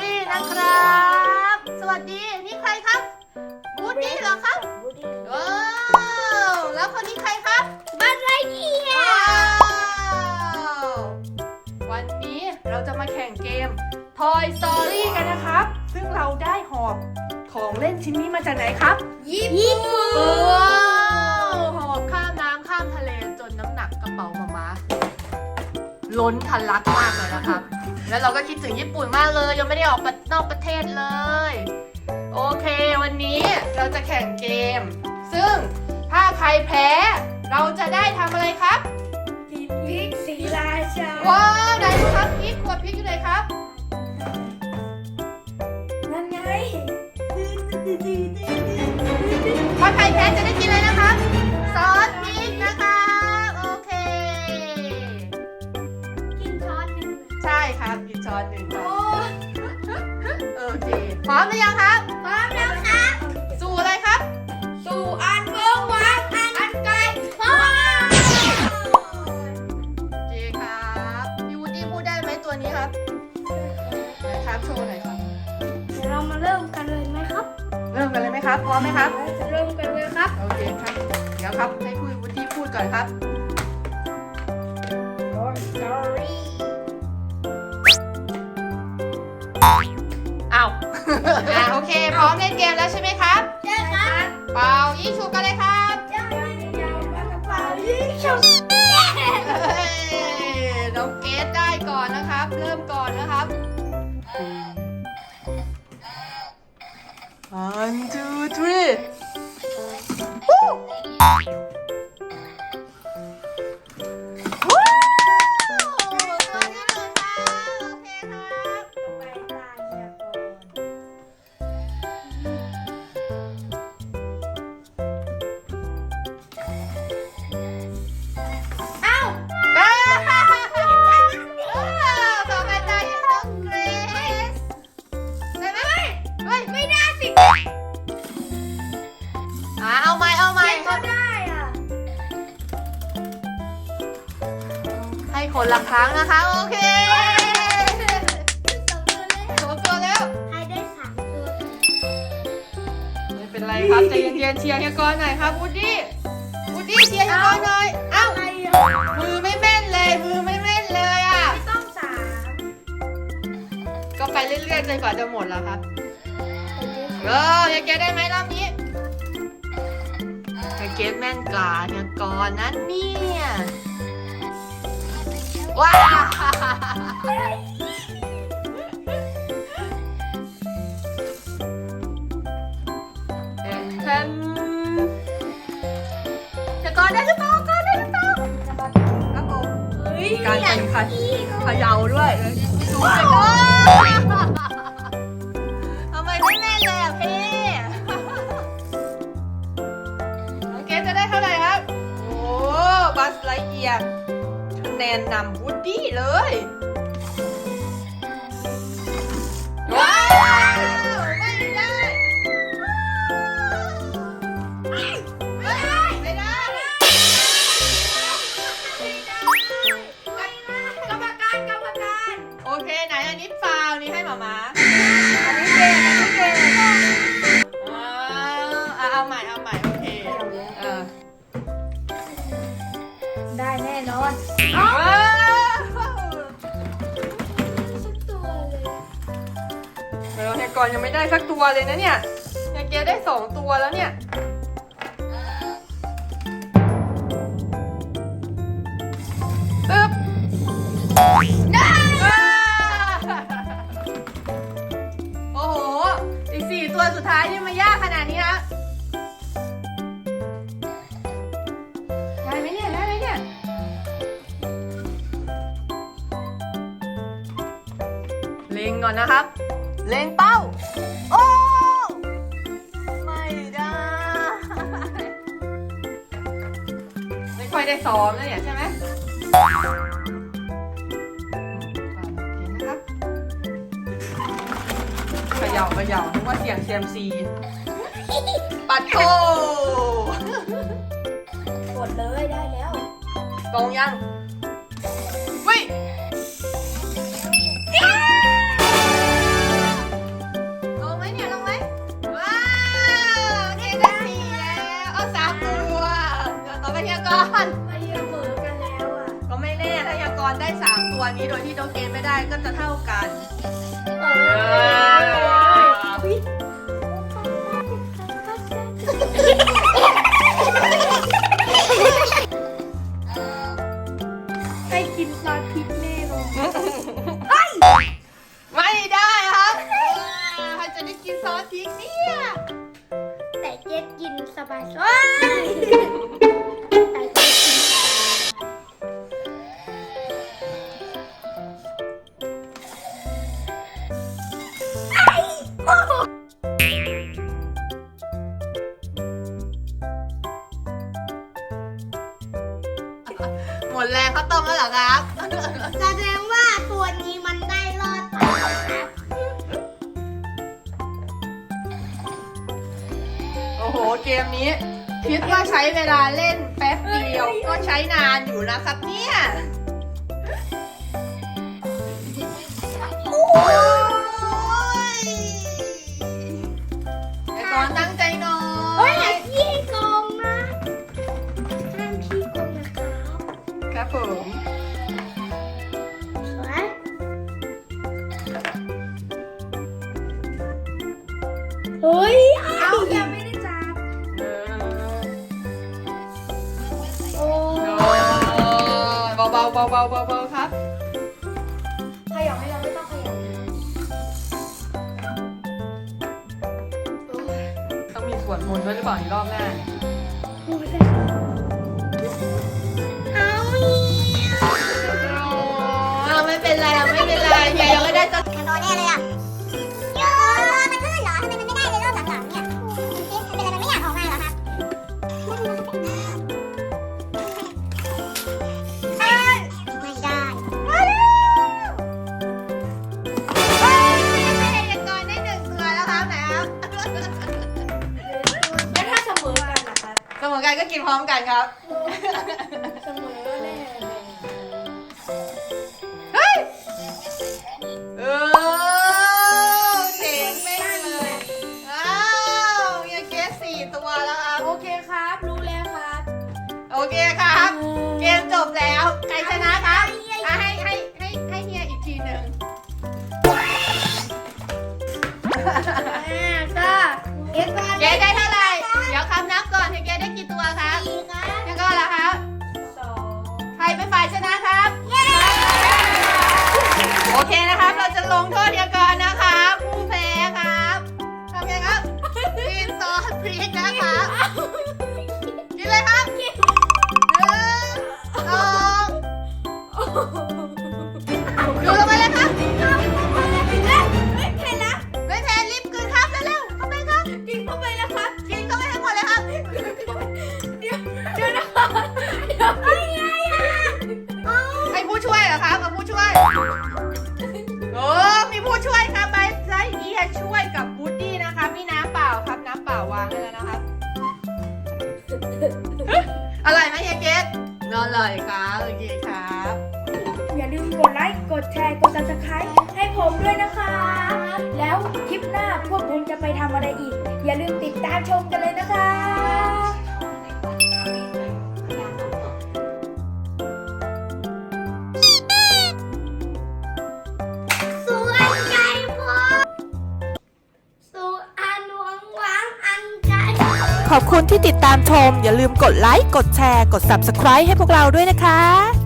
รี่นะครับ สวัสดี นี่ใครครับบูดี้เหรอครับว้าวแล้วคนนี้ใครครับบัตไรเดียวันนี้เราจะมาแข่งเกม Toy ตอรี่กันนะครับ ซึ่งเราได้หอบของเล่นชิ้นนี้มาจากไหนครับ ญี่ปุ่นหอบข้ามน้ำข้ามทะเลจนน้ำหนักกระเป๋ามามาล้นทะลักมากเลยนะครับ แล้วเราก็คิดถึงญี่ปุ่นมากเลย ยังไม่ได้ออกประนอกประเทศเลย โอเควันนี้เราจะแข่งเกม ซึ่งถ้าใครแพ้ เราจะได้ทำอะไรครับกินพริกสีราชาว้าวไหนดูครับพริกขวดพริกอยู่ไหนครับ นั่นไงถ้าใครแพ้จะได้กินอะไรนะ พร้อมหรือยังครับ พร้อมแล้วครับ สู่อะไรครับ สู่อันเวิร์กวังอันไกลพ่อโอเคครับพี่วูดดี้พูดได้ไหมตัวนี้ครับไหนครับโชว์หน่อยครับ เดี๋ยวเรามาเริ่มกันเลยไหมครับ เริ่มกันเลยไหมครับพร้อมไหมครับ เริ่มกันเลยครับ โอเคครับ เดี๋ยวครับให้พี่วูดดี้พูดก่อนครับ Story อ่าโอเค พร้อมเล่นเกมแล้วใช่ไหมครับ ใช่ครับเป่ายิงฉุบกันเลยครับเจ้าหน้าที่ยาวปากกระเป๋ายิ่งฉุกเฮ้ยน้องเกดได้ก่อนนะครับ เริ่มก่อนนะครับ one two three เฮ้ยไม่ได้สิอ่าเอาไหมเอาไหมก็ได้อะให้คนละครั้งนะคะ โอเคสองตัวเลยสองตัวแล้ว ให้ได้สามตัวไม่เป็นไรครับใจเย็นๆเชียร์เฮียกรหน่อยครับวูดดี้วูดดี้เชียร์เฮียกรหน่อยเอ้า อะไรอะมือไม่แม่นเลย มือไม่แม่นเลยอะ ไม่ต้องสามก็ไปเรื่อยๆจนกว่าจะหมดแล้วครับ เออเฮียเกดได้ไหมรอบนี้เฮียเกดแม่นกว่าเฮียกรนั้นเนี่ยว้าวเอ็นเทนเฮียกรได้หรือเปล่ากรได้หรือเปล่าครับผมเฮ้ยการแข่งขันเขย่าด้วยดูไปก็ท เกียรติคะแนนนำวูดดี้เลย ออเฮียกรยังไม่ได้สักตัวเลยนะเนี่ยเฮียเกียร์ได้สองตัวแล้วเนี่ยตึ๊บได้ว้าวโอ้โห อีกสี่ตัวสุดท้ายนี่มันยากขนาดนี้นะได้ไหมเนี่ย ได้ไหมเนี่ย เล็งก่อนนะครับ เล็งเป้า โอ้ ไม่ได้ไม่ค่อยได้ซ้อมนะเนี่ยใช่ไหมโอเคนะครับเขย่าเขย่านึกว่าเสียงเซียมซี ปัดโทกดเลยได้แล้ว ตรงยัง ตัวนี้โดยที่โดเกนไม่ได้ก็จะเท่ากันให้กินซอสพริกแน่นอนไม่ได้ครับใครจะได้กินซอสพริกเนี่ย แต่เจ๊กินสบายส หมดแรงเขาวต้มแล้วเหรอครับแสดงว่าตัวนี้มันได้รอดไปครับ โอ้โห เกมนี้ คิดว่าใช้เวลาเล่นแป๊บเดียวก็ใช้นานอยู่นะครับเนี่ย เฮ้ยเอายังไม่ได้จับเออโอ้เบาเบาเบาเบาเบาเบาๆครับขยับให้เราไม่ต้องขยับต้องมีสวดมนต์ด้วยหรือเปล่าในรอบหน้าเนี่ยเอาอีกอ้าวไม่เป็นไรอะไม่เป็นไรเฮียยังไม่ได้จะมันโดนแน่เลยอะ กินพร้อมกันครับ เสมอแน่เฮ้ย เออเจ๋งไม่เลยอ้าวยังเกสสี่ตัวแล้วครับ โอเคครับ รู้แล้วครับ โอเคครับ เกมจบแล้ว ใครชนะครับ 大家。 อร่อยไหมเฮียเกตนอนเลยครับโอเคครับ อย่าลืมกดไลค์ กดแชร์ กด subscribe ให้ผมด้วยนะคะ แล้วคลิปหน้าพวกผมจะไปทำอะไรอีก อย่าลืมติดตามชมกันเลยนะคะ ขอบคุณที่ติดตามชม อย่าลืมกดไลค์ กดแชร์ กด Subscribe ให้พวกเราด้วยนะคะ